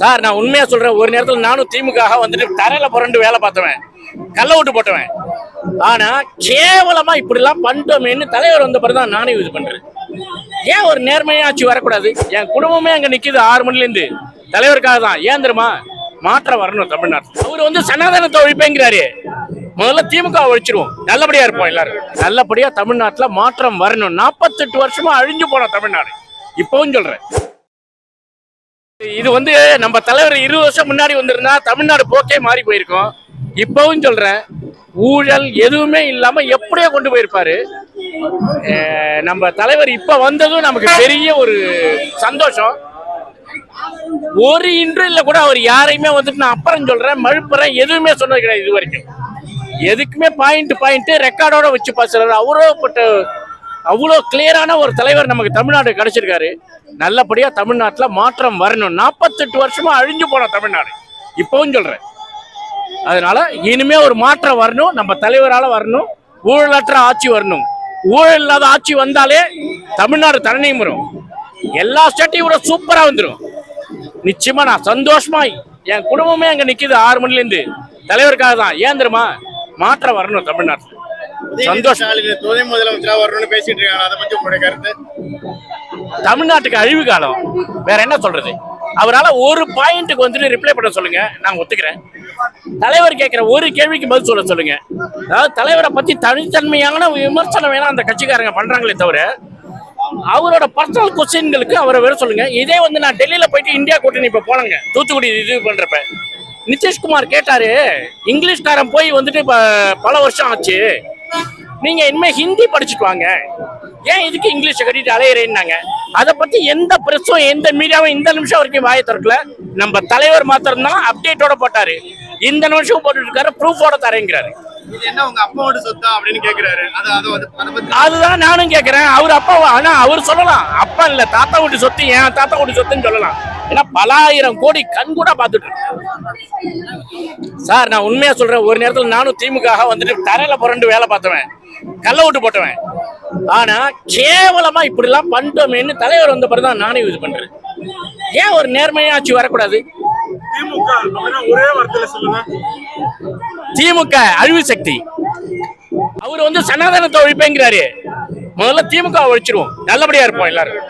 Sir நான் உண்மையா சொல்றேன் ஒரு நேரத்துல நானும் திமுக வந்துட்டு தரையில புரண்டு வேலை பார்த்தவன். கள்ள விட்டு போட்டவன். ஆனா கேவலமா இப்படி எல்லாம் பண்ணிட்டோமேன்னு தலைவர் வந்த பிறகுதான் நானே இது பண்றேன். ஏன் ஒரு நேர்மையாச்சு வரக்கூடாது? என் குடும்பமே அங்க நிக்குது ஆறு மணில இருந்து தலைவருக்காக தான். ஏன் தெரியுமா? மாற்றம் வரணும் தமிழ்நாடு அவர் வந்து சனாதனத்தை ஒழிப்பேங்கிறாரு முதல்ல திமுக ஒழிச்சிருவோம். நல்லபடியா இருப்போம் எல்லாரும். நல்லபடியா தமிழ்நாட்டுல மாற்றம் வரணும். நாற்பத்தெட்டு வருஷமா அழிஞ்சு போன தமிழ்நாடு. இப்பவும் சொல்றேன். இது வந்து நம்ம தலைவர் இருபது வருஷம் முன்னாடி வந்திருந்தா தமிழ்நாடு போக்கே மாறி போயிருக்கும். இப்பவும் சொல்றேன் ஊழல் எதுவுமே இல்லாம எப்படியோ கொண்டு போயிருப்பாரு. நம்ம தலைவர் இப்ப வந்ததும் நமக்கு பெரிய ஒரு சந்தோஷம். ஒரு இன்டர்வியூல கூட அவர் யாரையுமே வந்துட்டு நான் அப்புறம் சொல்றேன் மழுப்புறேன் எதுவுமே சொன்னது கிடையாது இது வரைக்கும். எதுக்குமே பாயிண்ட் பாயிண்ட் ரெக்கார்டோட வச்சு பாசுறாரு. அவரோப்பட்ட அவ்வளோ கிளியரான ஒரு தலைவர் நமக்கு தமிழ்நாடு கிடைச்சிருக்காரு. நல்லபடியாக தமிழ்நாட்டில் மாற்றம் வரணும். நாற்பத்தெட்டு வருஷமாக அழிஞ்சு போன தமிழ்நாடு. இப்போவும் சொல்கிறேன் அதனால இனிமே ஒரு மாற்றம் வரணும். நம்ம தலைவரால் வரணும். ஊழலற்ற ஆட்சி வரணும். ஊழல் இல்லாத ஆட்சி வந்தாலே தமிழ்நாடு தரணி வரும் எல்லா ஸ்டேட்டையும் விட சூப்பராக வந்துடும் நிச்சயமாக நான் சந்தோஷமாக என் குடும்பமே அங்கே நிற்கிது ஆறு மணிலேருந்து தலைவருக்காக தான் ஏன் தெரியுமா? மாற்றம் வரணும் தமிழ்நாட்டில். சந்தோஷம். துணை முதலமைச்சரா வரணும்னு பேசிட்டு இருக்காங்க. அதை பத்தி உங்களுடைய கருத்து? தமிழ்நாட்டுக்கு அழிவு காலம். வேற என்ன சொல்றது? அவரால ஒரு பாயிண்ட்டுக்கு வந்துட்டு ரிப்ளை பண்ண சொல்லுங்க. நான் ஒத்துக்கிறேன். தலைவர் கேட்கிற ஒரு கேள்விக்கு பதில் சொல்ல சொல்லுங்க. அதாவது தலைவரை பத்தி தனித்தன்மையான விமர்சனம் வேணா அந்த கட்சிக்காரங்க பண்றாங்களே தவிர அவரோட பர்சனல் கொஸ்டின்களுக்கு அவரை வேற சொல்லுங்க. இதே வந்து நான் டெல்லியில போயிட்டு இந்தியா கூட்டணி இப்ப போனங்க. தூத்துக்குடி இது பண்றப்ப. நிதிஷ்குமார் கேட்டாரு இங்கிலீஷ்காரன் போய் வந்துட்டு இப்ப பல வருஷம் ஆச்சு. நீங்க இனிமே ஹிந்தி படிச்சுட்டு வாங்க. ஏன் இதுக்கு இங்கிலீஷை கட்டிட்டு அலையிறேன்னாங்க? அதை பத்தி எந்த பிரஸும் எந்த மீடியாவும் இந்த நிமிஷம் வரைக்கும் வாயை திறக்கல. நம்ம தலைவர் மாத்திரம் தான் அப்டேட்டோட போட்டாரு. இந்த நிமிஷம் போட்டுட்டு இருக்காரு ப்ரூஃபோட தரேங்கிறாரு. அதுதான் நானும் கேட்கிறேன் அவர் அப்பா ஆனா அவர் சொல்லலாம். அப்பா இல்ல தாத்தா வீட்டு சொத்து என் தாத்தா வீட்டு சொத்துன்னு சொல்லலாம். ஏன்னா பல ஆயிரம் கோடி கண் கூட பார்த்துட்டு. சார் நான் உண்மையா சொல்றேன் ஒரு நேரத்துல நானும் திமுக வந்துட்டு தரையில புரண்டு வேலை பார்த்தவன் கள்ள ஓட்டு போட்டவன். ஆனா கேவலமா இப்படி எல்லாம் பண்ணிட்டோமேன்னு தலைவர் வந்த பிறகுதான் நானே இது பண்றேன். ஏன் ஒரு நேர்மையா ஆட்சி வரக்கூடாது? திமுக ஒரே வார்த்தையில சொல்லுங்க. திமுக அழிவு சக்தி. அவர் வந்து சனாதனத்தை ஒழிப்பேங்கிறாரு முதல்ல திமுக ஒழிச்சிருவோம். நல்லபடியா இருப்போம் எல்லாரும்.